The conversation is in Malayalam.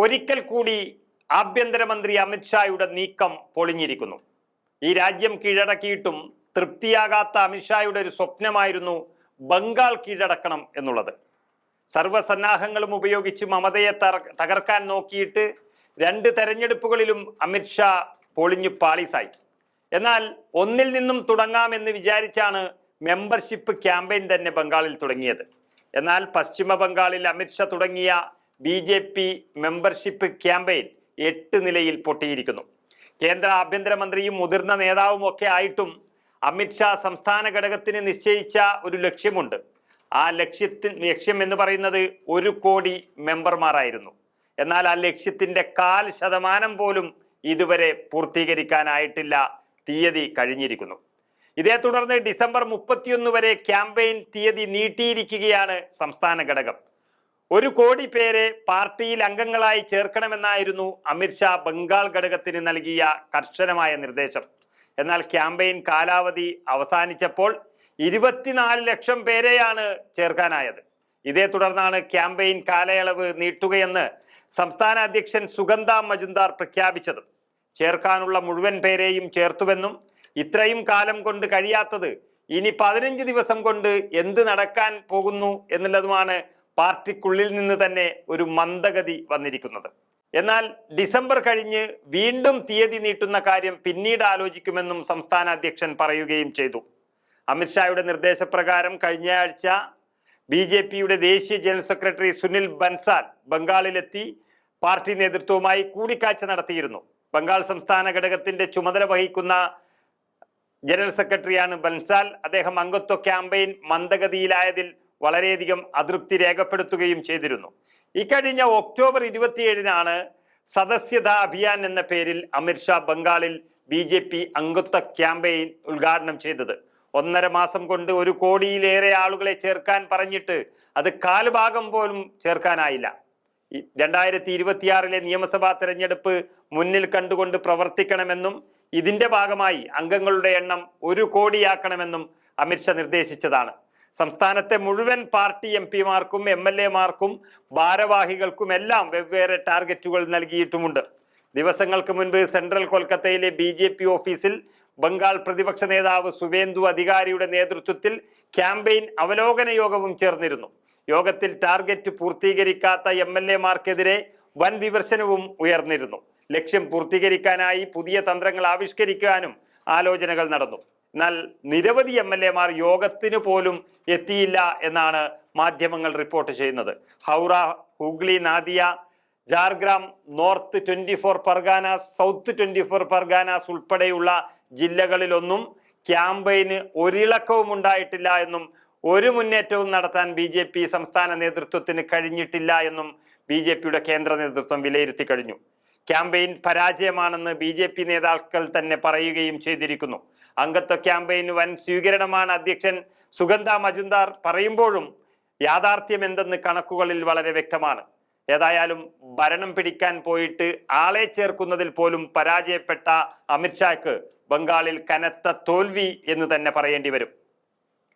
ഒരിക്കൽ കൂടി ആഭ്യന്തരമന്ത്രി അമിത്ഷായുടെ നീക്കം പൊളിഞ്ഞിരിക്കുന്നു. ഈ രാജ്യം കീഴടക്കിയിട്ടും തൃപ്തിയാകാത്ത അമിത്ഷായുടെ ഒരു സ്വപ്നമായിരുന്നു ബംഗാൾ കീഴടക്കണം എന്നുള്ളത്. സർവസന്നാഹങ്ങളും ഉപയോഗിച്ച് മമതയെ തകർക്കാൻ നോക്കിയിട്ട് രണ്ട് തെരഞ്ഞെടുപ്പുകളിലും അമിത്ഷാ പൊളിഞ്ഞു പാളീസായി. എന്നാൽ ഒന്നിൽ നിന്നും തുടങ്ങാമെന്ന് വിചാരിച്ചാണ് മെമ്പർഷിപ്പ് ക്യാമ്പയിൻ തന്നെ ബംഗാളിൽ തുടങ്ങിയത്. എന്നാൽ പശ്ചിമ ബംഗാളിൽ അമിത്ഷാ തുടങ്ങിയ B J P membership campaign എട്ട് നിലയിൽ പൊട്ടിയിരിക്കുന്നു. കേന്ദ്ര ആഭ്യന്തരമന്ത്രിയും മുതിർന്ന നേതാവും ഒക്കെ ആയിട്ടും അമിത്ഷാ സംസ്ഥാന ഘടകത്തിന് നിശ്ചയിച്ച ഒരു ലക്ഷ്യമുണ്ട്. ആ ലക്ഷ്യത്തിന് ലക്ഷ്യം എന്ന് പറയുന്നത് ഒരു കോടി മെമ്പർമാരായിരുന്നു. എന്നാൽ ആ ലക്ഷ്യത്തിന്റെ കാൽ ശതമാനം പോലും ഇതുവരെ പൂർത്തീകരിക്കാനായിട്ടില്ല. തീയതി കഴിഞ്ഞിരിക്കുന്നു. ഇതേ തുടർന്ന് ഡിസംബർ മുപ്പത്തിയൊന്ന് വരെ ക്യാമ്പയിൻ തീയതി നീട്ടിയിരിക്കുകയാണ് സംസ്ഥാന ഘടകം. ഒരു കോടി പേരെ പാർട്ടിയിൽ അംഗങ്ങളായി ചേർക്കണമെന്നായിരുന്നു അമിത്ഷാ ബംഗാൾ ഘടകത്തിന് നൽകിയ കർശനമായ നിർദ്ദേശം. എന്നാൽ ക്യാമ്പയിൻ കാലാവധി അവസാനിച്ചപ്പോൾ ഇരുപത്തിനാല് ലക്ഷം പേരെയാണ് ചേർക്കാനായത്. ഇതേ തുടർന്നാണ് ക്യാമ്പയിൻ കാലയളവ് നീട്ടുകയെന്ന് സംസ്ഥാന അധ്യക്ഷൻ സുഗന്ധ മജുന്ദാർ പ്രഖ്യാപിച്ചത്. ചേർക്കാനുള്ള മുഴുവൻ പേരെയും ചേർത്തുവെന്നും ഇത്രയും കാലം കൊണ്ട് കഴിയാത്തത് ഇനി പതിനഞ്ച് ദിവസം കൊണ്ട് എന്ത് നടക്കാൻ പോകുന്നു എന്നുള്ളതുമാണ് പാർട്ടിക്കുള്ളിൽ നിന്ന് തന്നെ ഒരു മന്ദഗതി വന്നിരിക്കുന്നത്. എന്നാൽ ഡിസംബർ കഴിഞ്ഞ് വീണ്ടും തീയതി നീട്ടുന്ന കാര്യം പിന്നീട് ആലോചിക്കുമെന്നും സംസ്ഥാന അധ്യക്ഷൻ പറയുകയും ചെയ്തു. അമിത്ഷായുടെ നിർദ്ദേശപ്രകാരം കഴിഞ്ഞയാഴ്ച ബി ജെ പിയുടെ ദേശീയ ജനറൽ സെക്രട്ടറി സുനിൽ ബൻസാൽ ബംഗാളിലെത്തി പാർട്ടി നേതൃത്വവുമായി കൂടിക്കാഴ്ച നടത്തിയിരുന്നു. ബംഗാൾ സംസ്ഥാന ഘടകത്തിന്റെ ചുമതല വഹിക്കുന്ന ജനറൽ സെക്രട്ടറിയാണ് ബൻസാൽ. അദ്ദേഹം അംഗത്വ ക്യാമ്പയിൻ മന്ദഗതിയിലായതിൽ വളരെയധികം അതൃപ്തി രേഖപ്പെടുത്തുകയും ചെയ്തിരുന്നു. ഇക്കഴിഞ്ഞ ഒക്ടോബർ ഇരുപത്തിയേഴിനാണ് സദസ്യതാ അഭിയാൻ എന്ന പേരിൽ അമിത്ഷാ ബംഗാളിൽ ബി ജെ പി അംഗത്വ ക്യാമ്പയിൻ ഉദ്ഘാടനം ചെയ്തത്. ഒന്നര മാസം കൊണ്ട് ഒരു കോടിയിലേറെ ആളുകളെ ചേർക്കാൻ പറഞ്ഞിട്ട് അത് കാലുഭാഗം പോലും ചേർക്കാനായില്ല. രണ്ടായിരത്തി ഇരുപത്തിയാറിലെ നിയമസഭാ തെരഞ്ഞെടുപ്പ് മുന്നിൽ കണ്ടുകൊണ്ട് പ്രവർത്തിക്കണമെന്നും ഇതിന്റെ ഭാഗമായി അംഗങ്ങളുടെ എണ്ണം ഒരു കോടിയാക്കണമെന്നും അമിത്ഷാ നിർദ്ദേശിച്ചതാണ്. സംസ്ഥാനത്തെ മുഴുവൻ പാർട്ടി എം പിമാർക്കും എം എൽ എമാർക്കും ഭാരവാഹികൾക്കും എല്ലാം വെവ്വേറെ ടാർഗറ്റുകൾ നൽകിയിട്ടുമുണ്ട്. ദിവസങ്ങൾക്ക് മുൻപ് സെൻട്രൽ കൊൽക്കത്തയിലെ ബി ജെ പി ഓഫീസിൽ ബംഗാൾ പ്രതിപക്ഷ നേതാവ് സുവേന്ദു അധികാരിയുടെ നേതൃത്വത്തിൽ ക്യാമ്പയിൻ അവലോകന യോഗവും ചേർന്നിരുന്നു. യോഗത്തിൽ ടാർഗറ്റ് പൂർത്തീകരിക്കാത്ത എം എൽ എമാർക്കെതിരെ വൻ വിമർശനവും ഉയർന്നിരുന്നു. ലക്ഷ്യം പൂർത്തീകരിക്കാനായി പുതിയ തന്ത്രങ്ങൾ ആവിഷ്കരിക്കാനും ആലോചനകൾ നടന്നു. എന്നാൽ നിരവധി എം എൽ എമാർ യോഗത്തിന് പോലും എത്തിയില്ല എന്നാണ് മാധ്യമങ്ങൾ റിപ്പോർട്ട് ചെയ്യുന്നത്. Howrah Hooghly Nadia Jhargram north twenty four Pargana south twenty four Parganas ഉൾപ്പെടെയുള്ള ജില്ലകളിലൊന്നും ക്യാമ്പയിന് ഒരിളക്കവും ഉണ്ടായിട്ടില്ല എന്നും ഒരു മുന്നേറ്റവും നടത്താൻ ബി ജെ പി സംസ്ഥാന നേതൃത്വത്തിന് കഴിഞ്ഞിട്ടില്ല എന്നും ബി ജെ പിയുടെ കേന്ദ്ര നേതൃത്വം വിലയിരുത്തി കഴിഞ്ഞു. ക്യാമ്പയിൻ പരാജയമാണെന്ന് ബി ജെ പി നേതാക്കൾ തന്നെ പറയുകയും ചെയ്തിരിക്കുന്നു. അംഗത്വ ക്യാമ്പയിന് വൻ സ്വീകരണമാണ് അധ്യക്ഷൻ സുഗന്ധ മജുന്ദാർ പറയുമ്പോഴും യാഥാർത്ഥ്യം എന്തെന്ന് കണക്കുകളിൽ വളരെ വ്യക്തമാണ്. ഏതായാലും ഭരണം പിടിക്കാൻ പോയിട്ട് ആളെ ചേർക്കുന്നതിൽ പോലും പരാജയപ്പെട്ട അമിത്ഷാക്ക് ബംഗാളിൽ കനത്ത തോൽവി എന്ന് തന്നെ പറയേണ്ടി വരും.